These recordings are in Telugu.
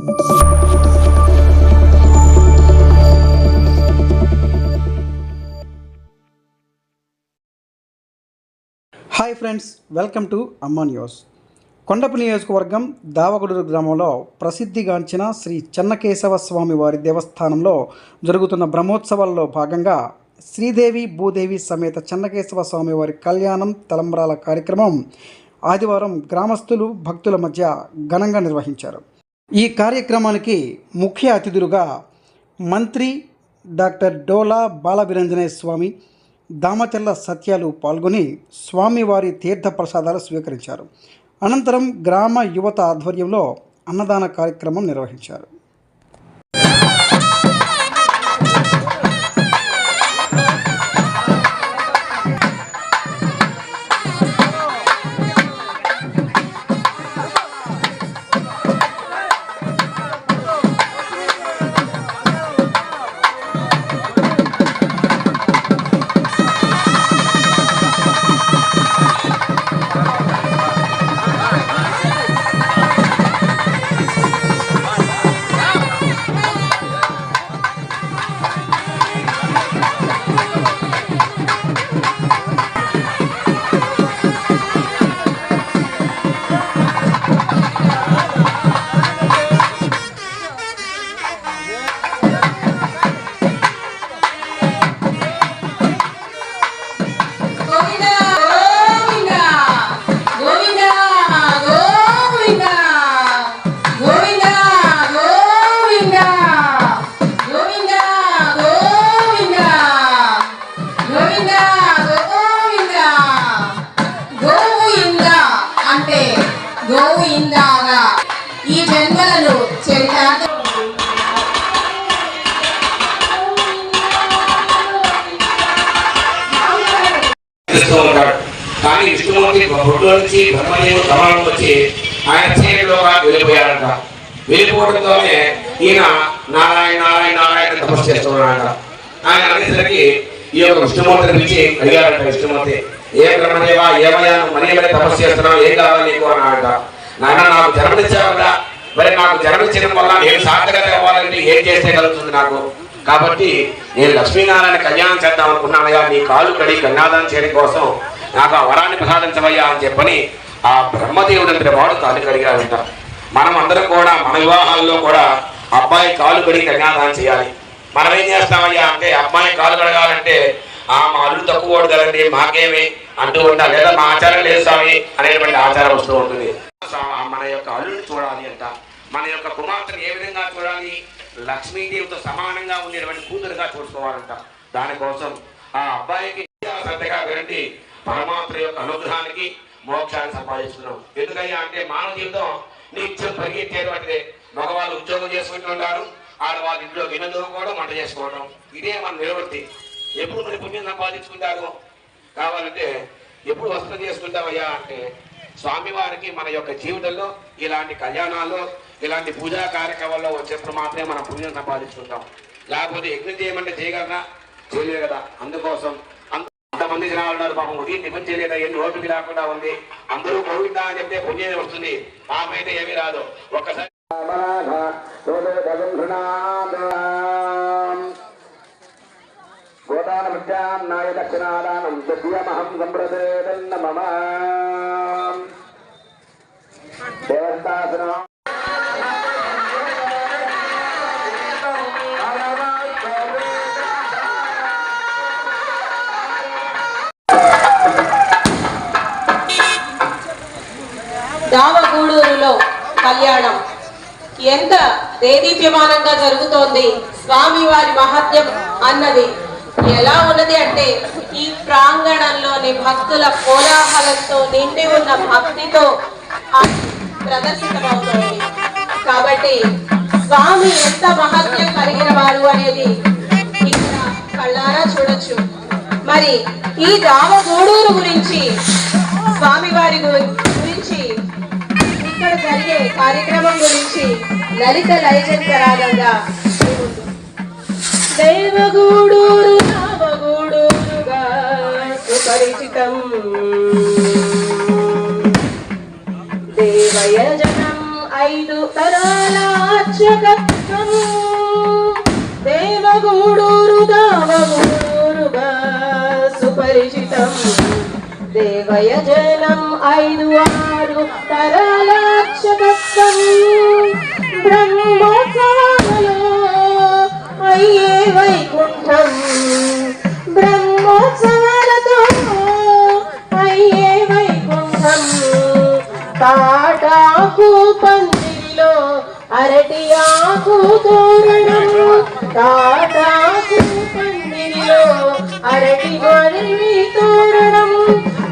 Hi friends welcome to Amma news Kondapu నియోజకవర్గం దావగడూరు గ్రామంలో ప్రసిద్ధిగాంచిన శ్రీ చెన్నకేశవ స్వామి వారి దేవస్థానంలో జరుగుతున్న బ్రహ్మోత్సవాల్లో భాగంగా శ్రీదేవి భూదేవి సమేత చెన్నకేశవ స్వామి వారి కళ్యాణం తలంబ్రాల కార్యక్రమం ఆదివారం గ్రామస్తులు భక్తుల మధ్య ఘనంగా నిర్వహించారు. ఈ కార్యక్రమానికి ముఖ్య అతిథులుగా మంత్రి డాక్టర్ డోలా బాలభిరంజనేయ స్వామి దామచర్ల సత్యాలు పాల్గొని స్వామివారి తీర్థ ప్రసాదాలు స్వీకరించారు. అనంతరం గ్రామ యువత ఆధ్వర్యంలో అన్నదాన కార్యక్రమం నిర్వహించారు. కానీ విష్ణుమూర్తి బొడ్డు నుంచి బ్రహ్మదేవుడు కమలం వచ్చి ఆయన చీకటిలోగా వెళ్ళిపోయాడంట. వెళ్ళిపోవడంతోనే ఈయన నారాయణ నారాయణ నారాయణ తపస్సు చేస్తున్నాడంట. ఆయన అనేసరికి ఈ యొక్క విష్ణుమూర్తిని పిలిచి అడిగాడంట విష్ణుమూర్తి ఏ బ్రహ్మదేవా ఏమయ్యా మరీ మరీ తపస్సు చేస్తున్నావు ఏం కావాలి నీకు? అన్నాడంట. నాయన నాకు జన్మనిచ్చావు కదా మరి నాకు జన్మనిచ్చడం వల్ల నేను సార్థకత అవ్వాలంటే ఏం చేస్తే కలుగుతుంది నాకు? కాబట్టి నేను లక్ష్మీనారాయణ కళ్యాణం చేద్దాం అనుకున్నానయ్యా. నీ కాలు కడి కన్యాదానం చేయడం కోసం నాకు ఆ వరాన్ని ప్రసాదించవయ్యా అని చెప్పని ఆ బ్రహ్మదేవుడు అంటే వాడు కాలు కడిగాడంట. మనం అందరం కూడా మన వివాహాల్లో కూడా అబ్బాయి కాలు కడిగి కన్యాదానం చేయాలి. మనం ఏం చేస్తామయ్యా అంటే అబ్బాయి కాలు కడగాలంటే ఆ మా అల్లు తక్కువ కదండి మాకేమి? అంటూ ఉంటారు లేదా మా ఆచారం లేదు స్వామి అనేటువంటి ఆచారం వస్తూ ఉంటుంది. మన యొక్క అల్లుని చూడాలి అంట. మన యొక్క కుమార్తెను ఏ విధంగా చూడాలి? లక్ష్మీదేవితో సమానంగా ఉండేటువంటి కూతురుగా చూసుకోవాలంట. దానికోసం ఆ అబ్బాయికి శ్రద్ధగా వినండి. పరమాత్మ యొక్క అనుగ్రహానికి మోక్షాన్ని సంపాదిస్తున్నాం ఎందుకయ్యా అంటే మానవ జీవితం నిత్యం పరిగెత్తేటువంటిదే మగవాళ్ళు ఉద్యోగం చేసుకుంటున్నారు ఆడవాళ్ళు ఇంట్లో గిన్నె దూకోవడం వంట చేసుకోవడం ఇదే మన నిలబడి ఎప్పుడు మరి పుణ్యం సంపాదించుకుంటారు? కావాలంటే ఎప్పుడు వస్త్రం చేసుకుంటామయ్యా అంటే స్వామివారికి మన యొక్క జీవితంలో ఇలాంటి కళ్యాణాల్లో ఇలాంటి పూజా కార్యక్రమాల్లో వచ్చేప్పుడు మాత్రమే మనం పుణ్యం సంపాదించుకుంటాం. లేకపోతే యజ్ఞం చేయమంటే చేయగలరా? చేయలేదు కదా. అందుకోసం మంది అంతమంది జనాలు ఉన్నారు పాపం ఉదయం టిఫిన్ చేయలేదా ఎన్ని ఓపిక రాకుండా ఉంది. అందరూ గోవిందా అని చెప్తే పుణ్యం వస్తుంది. పాపమైతే ఏమీ రాదు. ఒక్కసారి గోదానమిత్యాన్నాయ దక్షిణాదానం ద్వితీయమహం సంప్రదేదన్న మమ దేవస్థాసనం దావగూడూరులో కళ్యాణం. ఎంత దేదీప్యమానంగా జరుగుతోంది స్వామివారి మహత్యం అన్నది ఎలా ఉన్నది అంటే ఈ ప్రాంగణంలోని భక్తుల కోలాహలంతో నిండి ఉన్న భక్తితో ప్రదర్శితమవుతుంది ప్రదర్శితమవుతోంది. కాబట్టి స్వామి ఎంత మహత్యం కలిగిన వారు అనేది ఇక్కడ కళ్ళారా చూడొచ్చు. మరి ఈ దావగూడూరు గురించి స్వామివారి గురించి కార్యక్రమం గురించి లలిత లయచంకరాగంగా దైవగూడూరు నావగూడూరుగా సుపరిచితం. దేవయజనం ఐదు తరాల రక్షకత్వము దేవగూడూరు దావగూడూరుగా సుపరిచితం. దేవయజనం ఐదు ఆరు తరాలక్షకత్వం బ్రహ్మోత్సవాలలో అయ్యే వైకుంఠం. బ్రహ్మోత్సవాలతో అయ్యే వైకుంఠం. తాటాకు పందిరిలో అరటి ఆకు తోరణం. తాటాకు పందిరిలో అరటి మరివి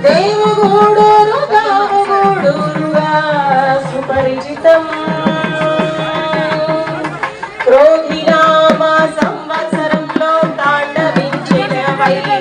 తోరణం దేవగూడూరు సుపరిచితం. క్రోధినామ సంవత్సరంలో తాండవించిన వైమానసం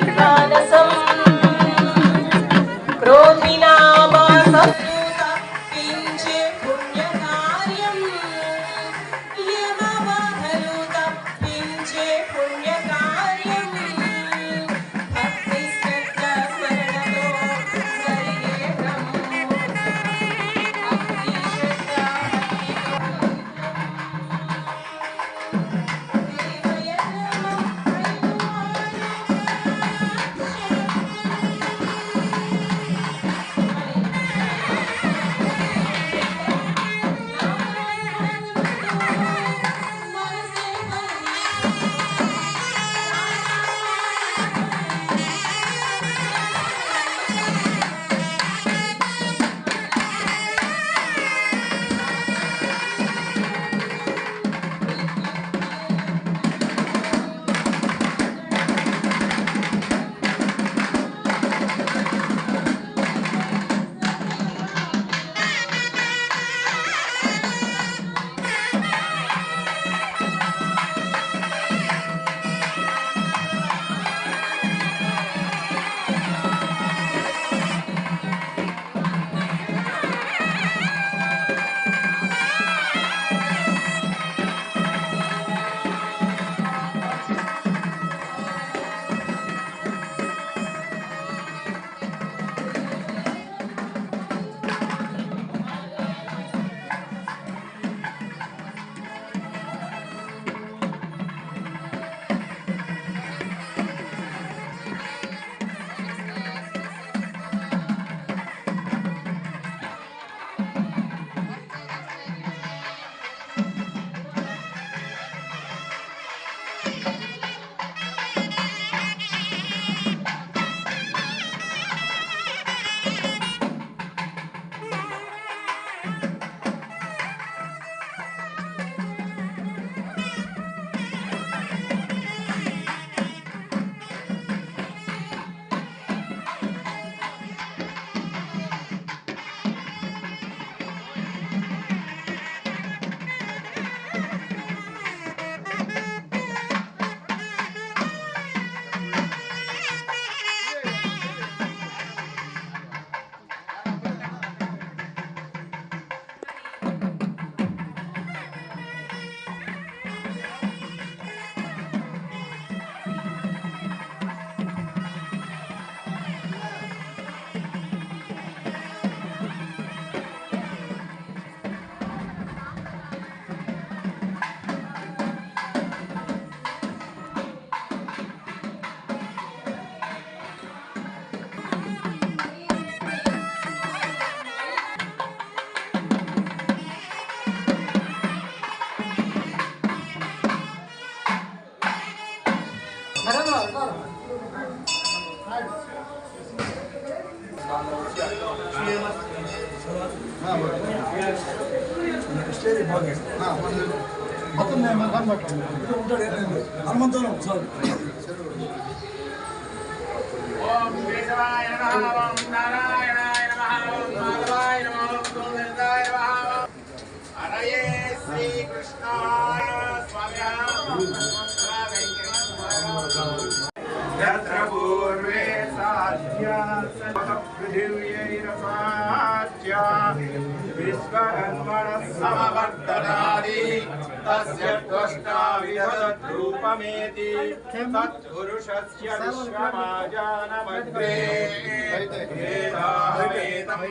హనుమంతులు సార్ ఓం కేశవాయ నమః ఓం నారాయణాయ నమః ఓం మాధవాయ నమః ఓం గోవిందాయ నమః హరయే శ్రీకృష్ణాయ యత్ర పూర్వే సాధ్యా పృథివ్యైరసాధ్య విశ్వకర్మణः हरि तस्य द्वष्टा विहद्रूपमेति तत्पुरुषस्य विश्वमाजानमग्रे वेदाहवेतं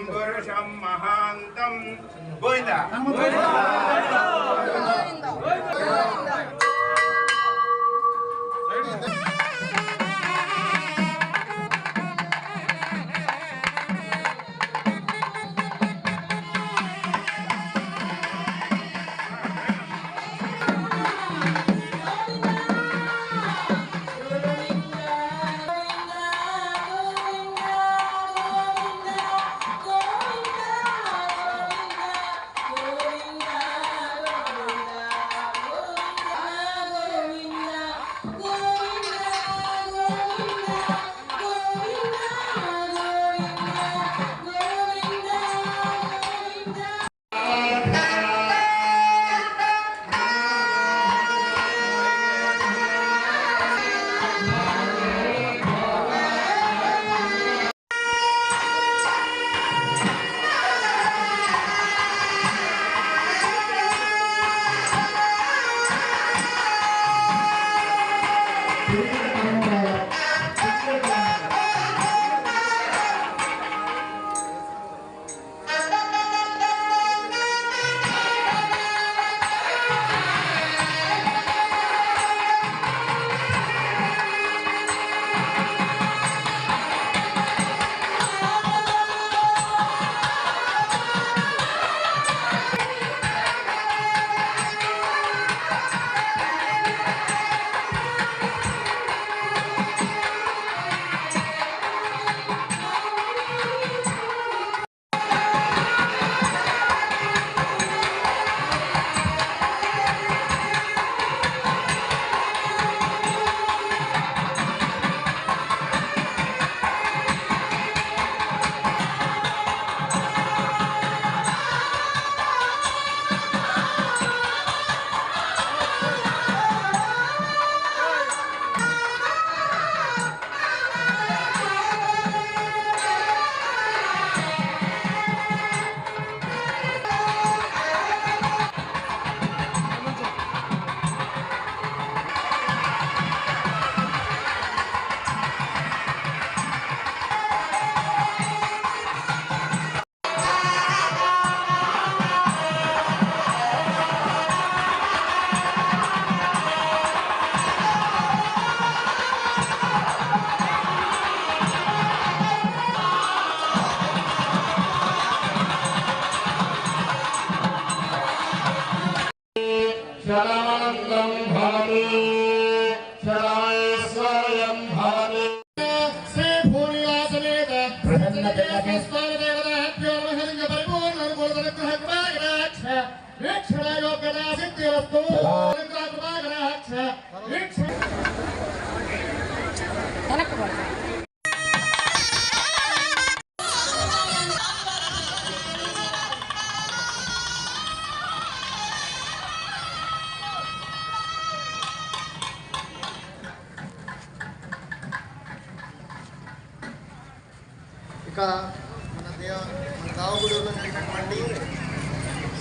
拜拜。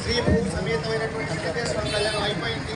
శ్రీ భూ సమేతమైనటువంటి సిద్ధేశ్వరం కళ్యాణం అయిపోయింది